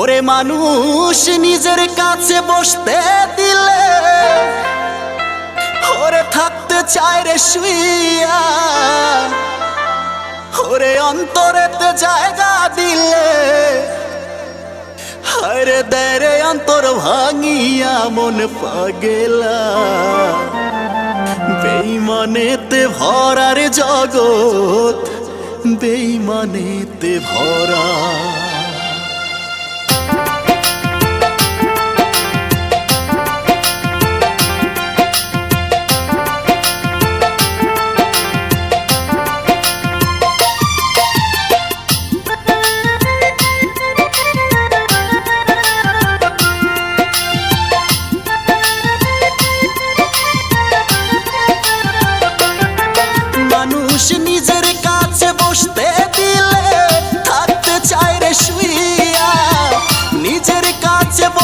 ওরে মানুষ নিজের কাছে বসতে দিলে, ওরে থাকতে চায় রে শুইয়া, ওরে অন্তরেতে জায়গা দিলে হরে দেরে অন্তর ভাঙিয়া মন পাগেলা। বেইমানেতে ভরার জগৎ, বেইমানেতে ভরা।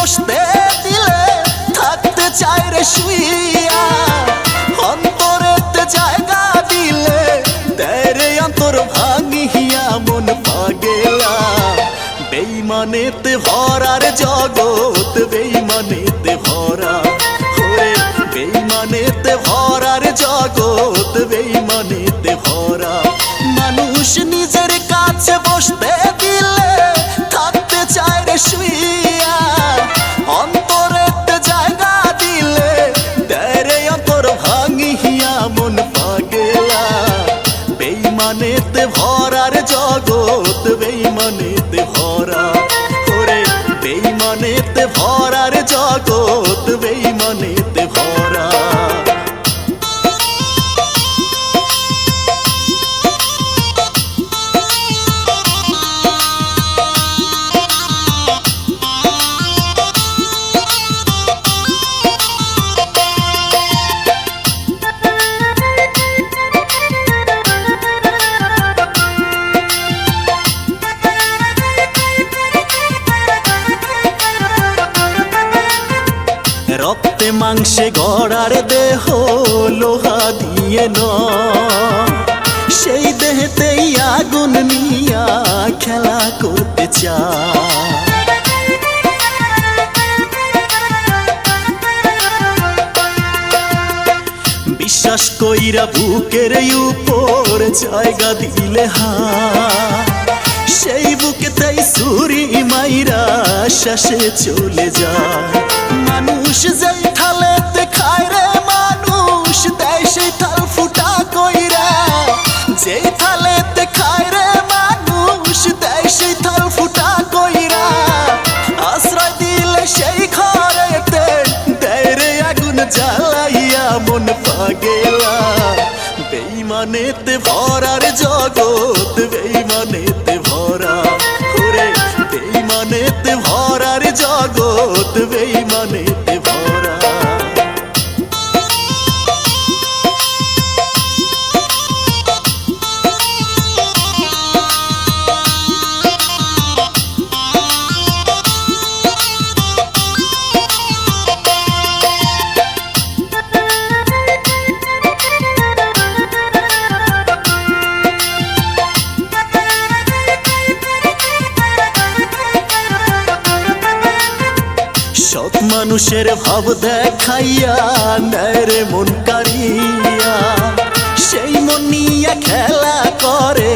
বসতে দিলে থাকতে চায় রে শুইয়া। অন্তরেতে জায়গা দিলে তেরে অন্তর ভাঙিয়া, মন পাগেলা। বেইমানেতে ভরার জগৎ, বেইমানেতে ভরা। হরে বেইমানেতে ভরার জগৎ, বেইমানেতে ভরা। মানুষ নিজের কাছে বসতে দিলে ভরার জগৎ বেইমানেতে ভরা ওরে বেইমানেতে ভরার জগৎ মাংসে গড়ার দেহ লোহা দিয়ে ন। সেই দেহতেই আগুন নিয়া খেলা করতে চায়। বিশ্বাস কইরা বুকের উপর জায়গা দিলে হা সেই বুকে তাই সুরি মাইরা শেষে চলে যায়। মানুষ যেই থালেতে খায় রে, মানুষ দেয় সেই থাল ফুটা কইরা। যেই থালেতে খায় রে, মানুষ দেয় সেই থাল ফুটা কইরা। আশ্রয় দিলে সেই ঘরেতে দেয় রে আগুন জ্বালাইয়া মন পাগেলা। বেইমানেতে ভরার জগৎ মানুষের ভাব দেখাইয়া নেরে মন কারিয়া সেই মন নিয়া খেলা করে,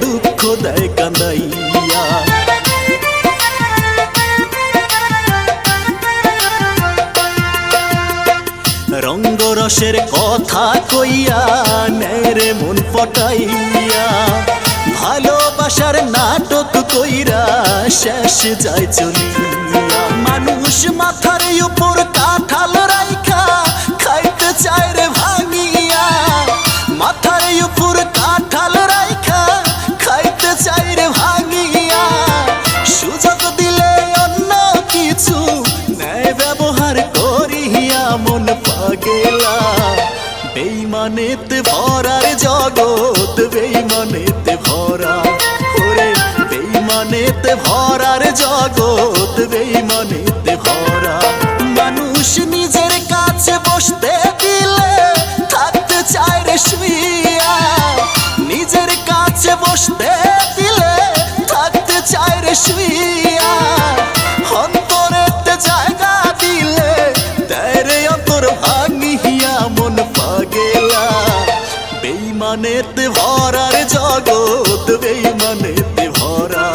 দুঃখ দেয় কান্দাইয়া রঙ্গরসের কথা কইয়া নেরে মন পটাইয়া ভালোবাসার নাটক কইরা শেষ যায় চলিয়া। মানুষ মাথার উপর কাঁঠাল রাইখা খাইতে চায় রে ভাঙিয়া। মাথার উপর কাঁঠাল রাইখা খাইতে চায় রে ভাঙিয়া। সুযোগ দিলে অন্য কিছু ন্যায় ব্যবহার করিয়া মন পাগেলা। বেইমানেতে ভরার জগৎ, বেইমানেতে ভরা মনেতে ভরার জগৎ, বেইমানেতে ভরা। মানুষ নিজের কাছে বসতে দিলে থাকতে চায় রে শুইয়া। নিজের কাছে বসতে দিলে থাকতে চায় রে শুইয়া। অন্তরেতে জায়গা দিলে দেয় রে অন্তর ভাঙিয়া, মন পাগেলা। বেইমানেতে ভরার জগৎ, বেইমানেতে ভরা।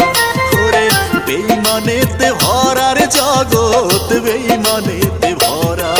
বেইমানেতে ভরার জগৎ বেইমানেতে ভরা।